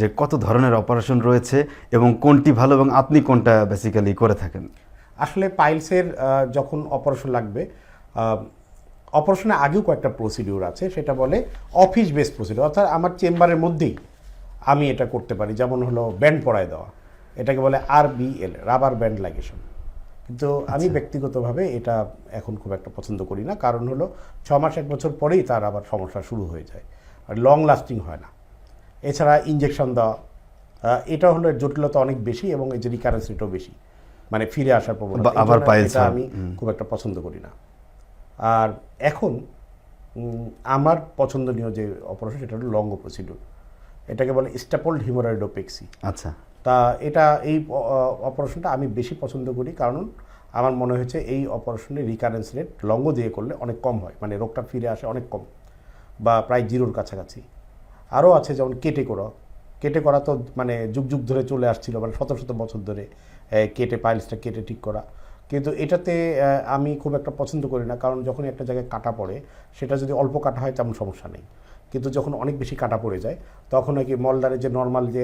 যে কত ধরনের অপারেশন রয়েছে এবং কোনটি ভালো এবং আপনি কোনটা বেসিক্যালি করে থাকেন? আসলে পাইলসের যখন অপারেশন লাগবে অপারেশনের আগেও কয়েকটা প্রসিডিউর আছে সেটা বলে অফিস বেস প্রসিডিউর অর্থাৎ আমার চেম্বারের মধ্যেই আমি এটা করতে পারি যেমন হলো ব্যান্ড পরায় দেওয়া এটাকে বলে আর বিএল রাবার ব্যান্ড লাগেশন কিন্তু আমি ব্যক্তিগতভাবে এটা এখন খুব একটা পছন্দ করি না কারণ হলো ছ মাস এক বছর পরেই তার আবার সমস্যা শুরু হয়ে যায় আর লং লাস্টিং হয় না। এছাড়া ইঞ্জেকশন দেওয়া এটা হলো জটিলতা অনেক বেশি এবং এই যে রিকারেন্স রেটও বেশি। মানে ফিরে আসার প্রবণতা। আবার এটা আমি খুব একটা পছন্দ করি না। আর এখন আমার পছন্দনীয় যে অপারেশন সেটা হলো লঙ্গ প্রসিডিউর এটাকে বলে স্ট্যাপল্ড হিমোরাইডোপেক্সি আচ্ছা। তা এটা এই অপারেশনটা আমি বেশি পছন্দ করি কারণ আমার মনে হয়েছে এই অপারেশনের রিকারেন্স রেট লঙ্গ দিয়ে করলে অনেক কম হয়। মানে রোগটা ফিরে আসে অনেক কম বা প্রায় জিরোর কাছাকাছি। আরও আছে যেমন কেটে করা। কেটে করা তো মানে যুগ যুগ ধরে চলে আসছিল মানে শত শত বছর ধরে কেটে পাইলসটা কেটে ঠিক করা। কিন্তু এটাতে আমি খুব একটা পছন্দ করি না কারণ যখন একটা জায়গায় কাটা পড়ে সেটা যদি অল্প কাটা হয় তেমন সমস্যা নেই। কিন্তু যখন অনেক বেশি কাটা পড়ে যায় তখন নাকি মলদারের যে নর্মাল যে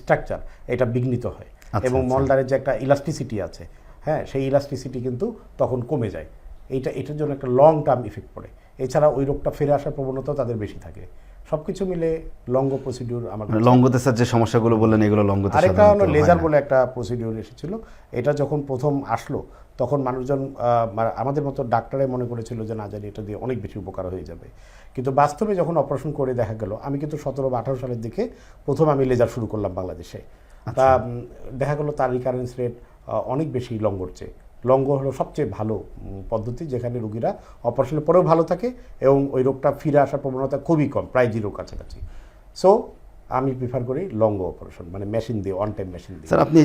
স্ট্রাকচার এটা বিঘ্নিত হয়। আচ্ছা, এবং আচ্ছা। মলদারের যে একটা ইলাস্টিসিটি আছে হ্যাঁ সেই ইলাস্টিসিটি কিন্তু তখন কমে যায়। এইটা এটার জন্য একটা লং টার্ম ইফেক্ট পড়ে। এছাড়া ওই রোগটা ফিরে আসার প্রবণতাও তাদের বেশি থাকে। সব কিছু মিলে লঙ্গ প্রসিডিউর আমার মানে লঙ্গতে স্যার যে সমস্যাগুলো বললেন এগুলো লঙ্গতে আরেকটা হলো লেজার বলে একটা প্রসিডিউর এসেছিল। এটা যখন প্রথম আসলো তখন মানুষজন মানে আমাদের মতো ডাক্তারাই মনে করেছিল যে না জানি এটা দিয়ে অনেক বেশি উপকার হয়ে যাবে। কিন্তু বাস্তবে যখন অপারেশন করে দেখা গেল আমি কিন্তু সতেরো বা আঠারো সালের দিকে প্রথম আমি লেজার শুরু করলাম বাংলাদেশে। তা দেখা গেলো তার রিকারেন্স রেট অনেক বেশি লঙ্গর চেয়ে লঙ্গ হলো সবচেয়ে ভালো পদ্ধতি যেখানে রোগীরা অপারেশনের পরেও ভালো থাকে এবং ওই রোগটা ফিরে আসার প্রবণতা খুবই কম, প্রায় জিরোর কাছাকাছি। সো আমি প্রিফার করি লঙ্গ অপারেশন মানে মেশিন দিয়ে অন টাইম মেশিন দিয়ে। স্যার আপনি